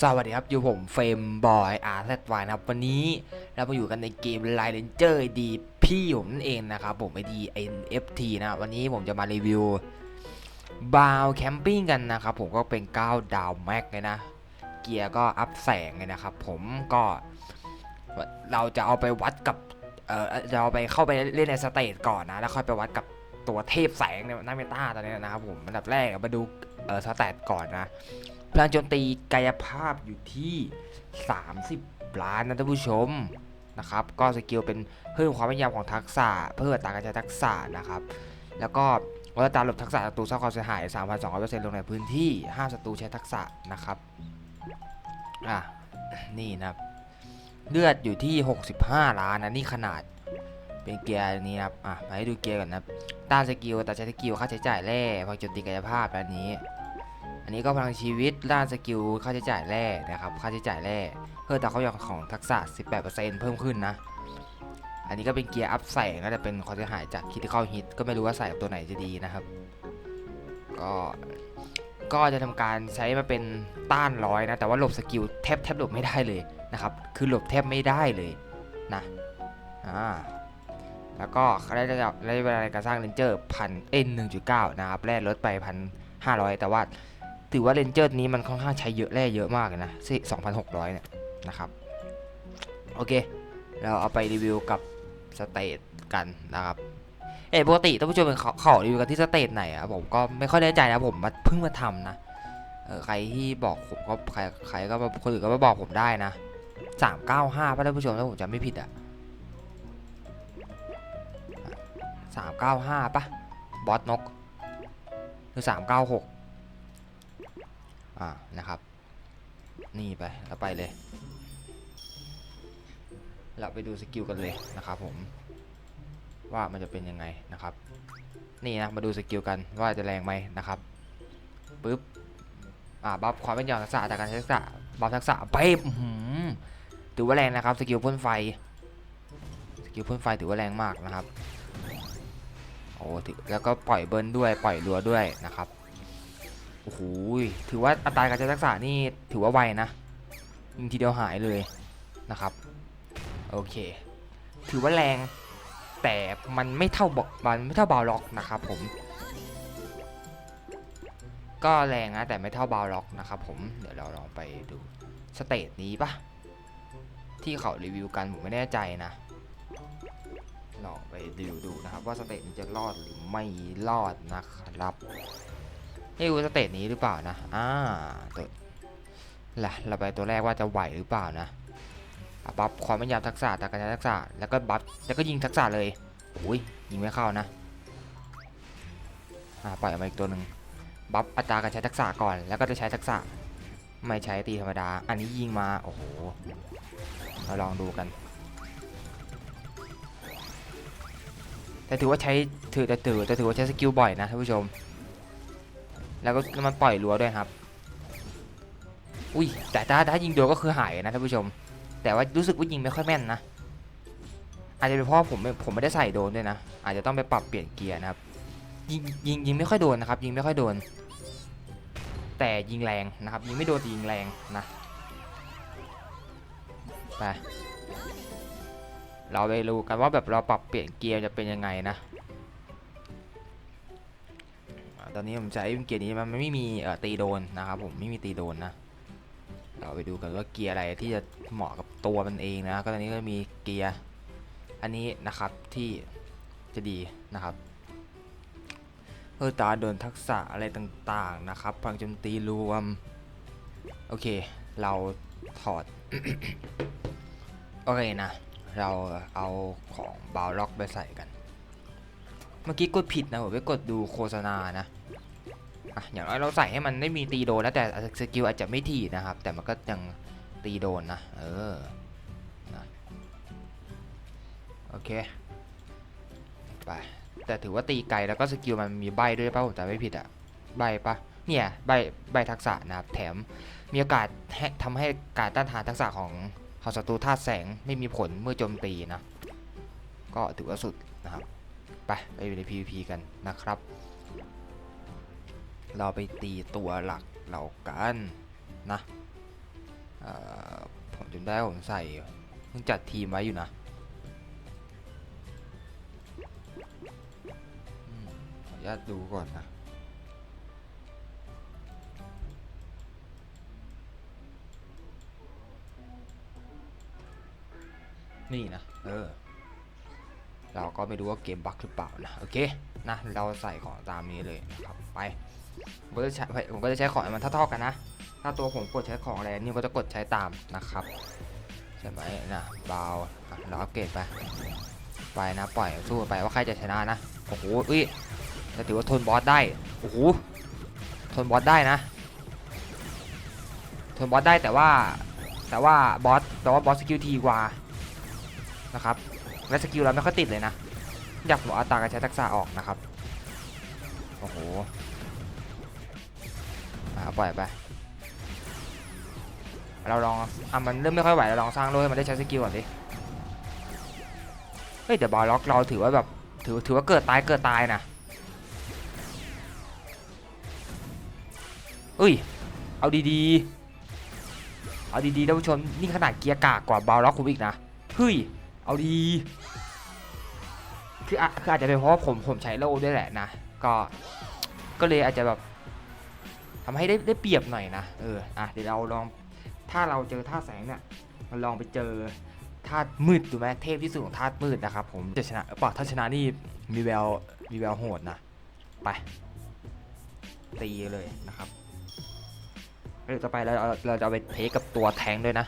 สวัสดีครับอยู่ผมเฟรมบอยอาร์แซวายนะครับ วันนี้เรามาอยู่กันในเกมไลเลนเจอร์ดีพี่ผมนั่นเองนะครับผมไอดี NFT นะวันนี้ผมจะมารีวิวบาวแคมปิ้งกันนะครับผมก็เป็น 9 ดาวแม็กเลยนะ เกียร์ก็อัพแสงเลยนะครับผมก็เราจะเอาไปวัดกับเออจะเอาไปเข้าไปเล่นในสเตจก่อนนะ แล้วค่อยไปวัดกับตัวเทพแสงในหน้าเมตาตอนนี้นะครับผมอันดับแรกมาดูเออสเตจก่อนนะ พลังโจมตีกายภาพอยู่ที่ 30 ล้านนะท่านผู้ชมนะครับก็สกิลเป็นเพิ่มความแม่นยำของทักษะ เพิ่มอัตราการใช้ทักษะนะครับ แล้วก็วัตราหลบทักษะศัตรูสร้างความเสียหาย 3,200%ลงในพื้นที่ห้ามศัตรูใช้ทักษะนะครับอะนี่นะครับเลือดอยู่ที่ 65 ล้านนะนี่ขนาดเป็นเกียร์นี้นะครับอะมาให้ดูเกียร์ก่อนนะต้านสกิลแต่ใช้สกิลค่าใช้จ่ายแร่พลังโจมตีกายภาพแบบนี้ อันนี้ก็พลังชีวิตด้านสกิลค่าใช้จ่ายแร่นะครับค่าใช้จ่ายแร่เพิ่มตามเขาอย่างของทักษะ 18%เพิ่มขึ้นนะ อันนี้ก็เป็นเกียร์อัพใส่ก็จะเป็นความเสียหายจากคิดที่เข้าฮิตก็ไม่รู้ว่าใส่กับตัวไหนจะดีนะครับ ก็ก็จะทำการใช้มาเป็นต้านร้อยนะ แต่ว่าหลบสกิลแทบแทบหลบไม่ได้เลยนะครับ คือหลบแทบไม่ได้เลยนะอ่าแล้วก็ได้ระดับระยะเวลาในการสร้างเลนเจอร์พันเอ็นหนึ่งจุดเก้านะครับแร่ลดไปพันห้าร้อยแต่ว่า ถือว่าเรนเจอร์นี้มันค่อนข้างใช้เยอะแร่เยอะมากนะสิ2,600 เนี่ยนะครับ โอเค เราเอาไปรีวิวกับสเตทกันนะครับ เออปกติท่านผู้ชมเป็นเขาเขารีวิวกันที่สเตทไหนอะผมก็ไม่ค่อยแน่ใจนะผมมาเพิ่งมาทำนะเออใครที่บอกผมก็ใครใครก็มาคนอื่นก็มาบอกผมได้นะ395ป่ะท่านผู้ชมถ้าผมจำไม่ผิดอะ395ป่ะบอสนก หรือ396 อ่านะครับ นี่ไปเราไปเลยเราไปดูสกิลกันเลยนะครับผม ว่ามันจะเป็นยังไงนะครับ นี่นะมาดูสกิลกันว่าจะแรงไหมนะครับปึ๊บอ่าบัฟความเป็นยาวทักษะจากการทักษะบัฟทักษะเป๊บอื้อหือถือว่าแรงนะครับสกิลพ่นไฟสกิลพ่นไฟถือว่าแรงมากนะครับโอ้ถือแล้วก็ปล่อยเบิร์นด้วยปล่อยรัวด้วยนะครับ โอ้โหถือว่าอัตราการใช้ทักษะนี่ถือว่าไวนะยิงทีเดียวหายเลยนะครับ โอเค ถือว่าแรงแต่มันไม่เท่าบอมันไม่เท่าบาล็อกนะครับผม ก็แรงนะแต่ไม่เท่าบาล็อกนะครับผม เดี๋ยวเราลองไปดูสเตจนี้ปะที่เขารีวิวกันผมไม่แน่ใจนะลองไปดูดูนะครับ ว่าสเตจนี้จะรอดหรือไม่รอดนะครับ ไม่รู้สเตจนี้หรือเปล่านะอ่าตัวล่ะเราไปตัวแรกว่าจะไหวหรือเปล่านะบัฟความแม่นยำทักษะตาการใช้ทักษะแล้วก็บัฟแล้วก็ยิงทักษะเลยโอ้ยยิงไม่เข้านะอ่าปล่อยออกมาอีกตัวหนึ่งบัฟอัตราการใช้ทักษะก่อน แล้วก็จะใช้ทักษะไม่ใช้ตีธรรมดา อันนี้ยิงมาโอ้โหเราลองดูกัน แต่ถือว่าใช้ถือแต่ถือแต่ถือว่าใช้สกิลบ่อยนะท่านผู้ชม แล้วก็มันปล่อยรัวด้วยครับ อุ้ยแต่ถ้าถ้ายิงโดนก็คือหายนะท่านผู้ชม แต่ว่ารู้สึกว่ายิงไม่ค่อยแม่นนะ อาจจะเป็นเพราะผมไม่ผมไม่ได้ใส่โดนด้วยนะ อาจจะต้องไปปรับเปลี่ยนเกียร์นะครับ ยิงยิงยิงไม่ค่อยโดนนะครับ ยิงไม่ค่อยโดน แต่ยิงแรงนะครับ ยิงไม่โดนแต่ยิงแรงนะไปเราไปดูกันว่าแบบเราปรับเปลี่ยนเกียร์จะเป็นยังไงนะ ตอนนี้ผมใช้เกียร์นี้มันไม่มีเอ่อตีโดนนะครับผมไม่มีตีโดนนะ เราไปดูกันว่าเกียร์อะไรที่จะเหมาะกับตัวมันเองนะ ก็ตอนนี้ก็มีเกียร์อันนี้นะครับที่จะดีนะครับเพื่อตาโดนทักษะอะไรต่างๆนะครับพังโจมตีรวม โอเค เราถอด โอเคนะ เราเอาของบาวล็อกไปใส่กัน เมื่อกี้กดผิดนะผมไปกดดูโฆษณานะ อะอย่างน้อยเราใส่ให้มันได้มีตีโดนแล้วแต่สกิลอาจจะไม่ถี่นะครับ แต่มันก็ยังตีโดนนะ เออนะโอเค ไป แต่ถือว่าตีไกลแล้วก็สกิลมันมีใบด้วยป่ะผมจำไม่ผิดอะใบปะเนี่ยใบใบทักษะนะครับ แถมมีโอกาสทำให้การต้านทานทักษะของของศัตรูธาตุแสงไม่มีผลเมื่อโจมตีนะ ก็ถือว่าสุดนะครับ ไปไปใน PVP กันนะครับ เราไปตีตัวหลักเรากันนะผมจำได้ผมใส่เพิ่งจัดทีมไว้อยู่นะขออนุญาตดูก่อนนะนี่นะ เออ เราก็ไม่รู้ว่าเกมบั๊กหรือเปล่านะ โอเค นะ เราใส่ของตามนี้เลยนะครับ ไป ผมก็จะใช้ผมก็จะใช้ของมันเท่าๆกันนะ ถ้าตัวผมกดใช้ของอะไรนี่ก็จะกดใช้ตามนะครับใช่ไหมนะเบาเราอัปเกรดไปไปนะปล่อยสู้ไปว่าใครจะชนะนะโอ้โหอุ้ยแต่ถือว่าทนบอสได้โอ้โหทนบอสได้นะทนบอสได้แต่ว่าแต่ว่าบอสแต่ว่าบอสสกิลทีกว่านะครับและสกิลเราไม่ค่อยติดเลยนะอยากบอกอัตราการใช้ทักษะออกนะครับโอ้โห อ่าปล่อยไป เราลองอะมันเริ่มไม่ค่อยไหวเราลองสร้างโลให้มันได้ใช้สกิลก่อนดิ เฮ้ยแต่บอลล็อกเราถือว่าแบบถือถือว่าเกิดตายเกิดตายนะเอ้ย เอาดีๆ เอาดีๆท่านผู้ชมนี่ขนาดเกียร์กากกว่าบอลล็อกคุณอีกนะ เฮ้ย เอาดี คืออะคืออาจจะเป็นเพราะผมผมใช้โล่ด้วยแหละนะ ก็ ก็เลยอาจจะแบบ ทำให้ได้ได้เปรียบหน่อยนะเอออะเดี๋ยวเราลองถ้าเราเจอท่าแสงเนี่ยเราลองไปเจอธาตุมืดดูไหมเทพที่สุดของธาตุมืดนะครับผมจะชนะเปล่าถ้าชนะนี่มีแววมีแววโหดนะไปตีเลยนะครับเดี๋ยวต่อไปเราเราจะเอาไปเทคกับตัวแทงด้วยนะ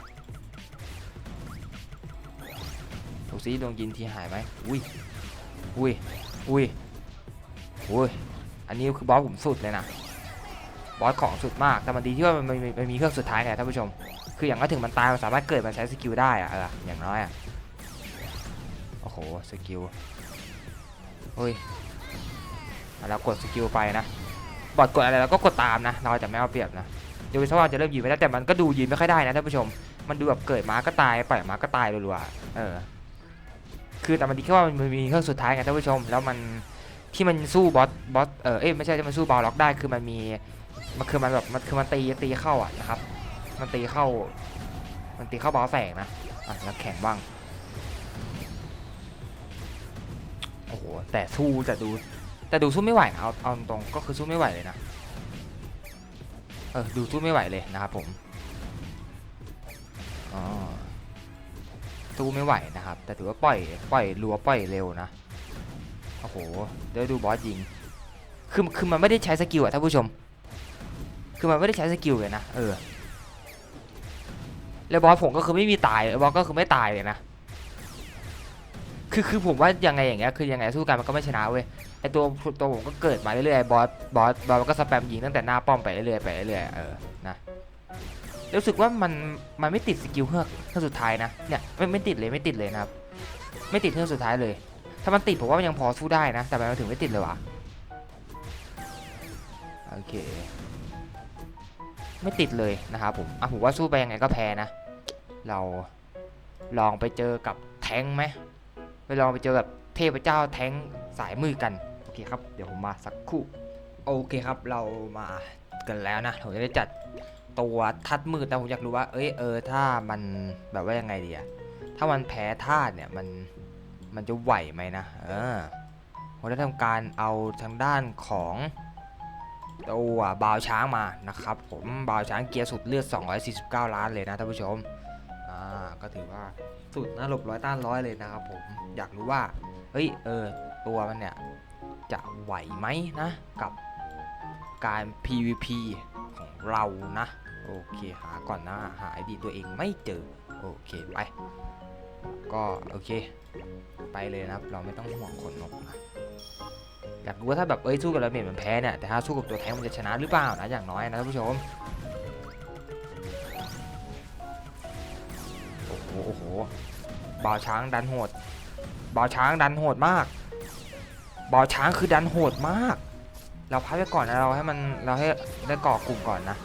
ดูซิดวงยินทีหายไหมอุ้ยอุ้ยอุ้ยอุ้ยอันนี้คือบอสผมสุดเลยนะ บอสของสุดมาก แต่มันดีที่ว่ามันมันมีเครื่องสุดท้ายไงท่านผู้ชม คืออย่างก็ถึงมันตายมันสามารถเกิดมาใช้สกิลได้อะอย่างน้อยอะโอ้โหสกิลเฮ้ยเรากดสกิลไปนะ บอดกดอะไรเราก็กดตามนะ เราจะไม่เอาเปรียบนะเดี๋ยววิศวะจะเริ่มยืนไม่ได้แต่มันก็ดูยืนไม่ค่อยได้นะท่านผู้ชม มันดูแบบเกิดมาก็ตายปล่อยมาก็ตายรัวๆเออ คือแต่มันดีแค่ว่ามันมีเครื่องสุดท้ายไงท่านผู้ชม แล้วมันที่มันสู้บอสบอสเออเอ้ยไม่ใช่ที่มันสู้บอลล็อกได้คือมันมี มันคือมันแบบมันคือมันตีตีเข้าอะนะครับ มันตีเข้า มันตีเข้าบอลแฝงนะอะแล้วแข่งบ้างโอ้โหแต่สู้แต่ดู แต่ดูสู้ไม่ไหวนะเอาเอาตรงก็คือสู้ไม่ไหวเลยนะเออดูสู้ไม่ไหวเลยนะครับผมอ๋อสู้ไม่ไหวนะครับ แต่ถือว่าปล่อยปล่อยรัวปล่อยเร็วนะโอ้โหเดี๋ยวดูบอสยิงคือคือมันไม่ได้ใช้สกิลอะท่านผู้ชม คือมันไม่ได้ใช้สกิลเลยนะเออแล้วบอสผมก็คือไม่มีตายบอสก็คือไม่ตายเลยนะคือคือผมว่ายังไงอย่างเงี้ยคือยังไงสู้กันมันก็ไม่ชนะเว้ยไอตัวตัวผมก็เกิดมาเรื่อยๆบอสบอสบอสมันก็สแปมยิงตั้งแต่หน้าป้อมไปเรื่อยๆไปเรื่อยๆเออนะรู้สึกว่ามันมันไม่ติดสกิลเครื่องเครื่องสุดท้ายนะเนี่ยไม่ไม่ติดเลยไม่ติดเลยนะครับ ไม่ติดเครื่องสุดท้ายเลย ถ้ามันติดผมว่ามันยังพอสู้ได้นะ แต่ทำไมมันถึงไม่ติดเลยวะโอเค ไม่ติดเลยนะครับผมอะผมว่าสู้ไปยังไงก็แพ้นะ เราลองไปเจอกับแทงไหมไปลองไปเจอกับเทพเจ้าแทงสายมือกัน โอเคครับ เดี๋ยวผมมาสักครู่ โอเคครับเรามากันแล้วนะ ผมจะได้จัดตัวทัดมืดแต่ผมอยากรู้ว่า เอ้ยเออถ้ามันแบบว่ายังไงดีอะถ้ามันแพ้ธาตุเนี่ยมันมันจะไหวไหมนะ เออผมได้ทำการเอาทางด้านของ ตัวบาวช้างมานะครับผมบาวช้างเกียร์สุดเลือด 249 ล้านเลยนะท่านผู้ชมอ่าก็ถือว่าสุดนะหลบร้อยต้านร้อยเลยนะครับผมอยากรู้ว่าเฮ้ยเออตัวมันเนี่ยจะไหวไหมนะกับการ PVP ของเรานะ โอเคหาก่อนนะ หาไอดีตัวเองไม่เจอ โอเค ไป ก็โอเค ไปเลยนะครับ เราไม่ต้องห่วงขนนกนะอยากรู้ว่าถ้าแบบเอ้ยสู้กับระเบิดมันแพ้เนี่ยแต่ถ้าสู้กับตัวแทงมันจะชนะหรือเปล่านะอย่างน้อยนะท่านผู้ชมโอ้โหโอ้โหบาวช้างดันโหดบาวช้างดันโหดมากบาวช้างคือดันโหดมาก เราพักไปก่อนนะเราให้มันเราให้ได้ก่อกลุ่มก่อนนะ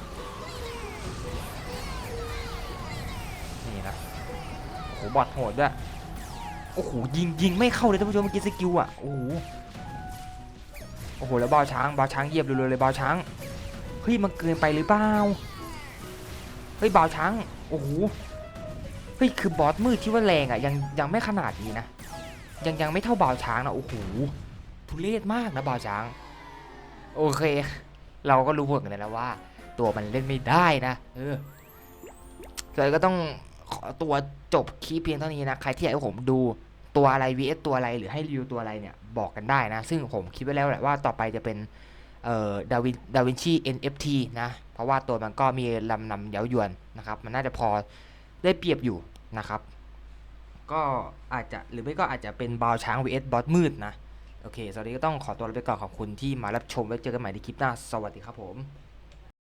หบอดโหดด้วยโอ้โหยิงยิงไม่เข้าเลยท่านผู้ชมเมื่อกี้สกิลอะโอ้โหโอ้โหแล้วบอลช้างบอลช้างเหยียบเร็วๆเลยบอลช้างเฮ้ยมันเกินไปหรือเปล่าเฮ้ยบอลช้างโอ้โหเฮ้ยคือบอสมืดที่ว่าแรงอะยังยังไม่ขนาดนี้นะยังยังไม่เท่าบาช้างนะโอ้โหทุเรศมากนะบาช้าง โอเค เราก็รู้ผลกันแล้วว่า ตัวมันเล่นไม่ได้นะเออเลยก็ต้อง ขอตัวจบคลิปเพียงเท่านี้นะ ใครที่อยากให้ผมดูตัวอะไร vs ตัวอะไรหรือให้รีวิวตัวอะไรเนี่ย บอกกันได้นะ ซึ่งผมคิดไว้แล้วแหละว่าต่อไปจะเป็นเอ่อดาวินดาวินชี NFT นะ เพราะว่าตัวมันก็มีลำนำเย้ายวนนะครับ มันน่าจะพอได้เปรียบอยู่นะครับ ก็อาจจะหรือไม่ก็อาจจะเป็นบาวช้าง vs บอสมืดนะ โอเคสวัสดีก็ต้องขอตัวลาไปก่อนขอบคุณที่มารับชม ไว้เจอกันใหม่ในคลิปหน้า สวัสดีครับผม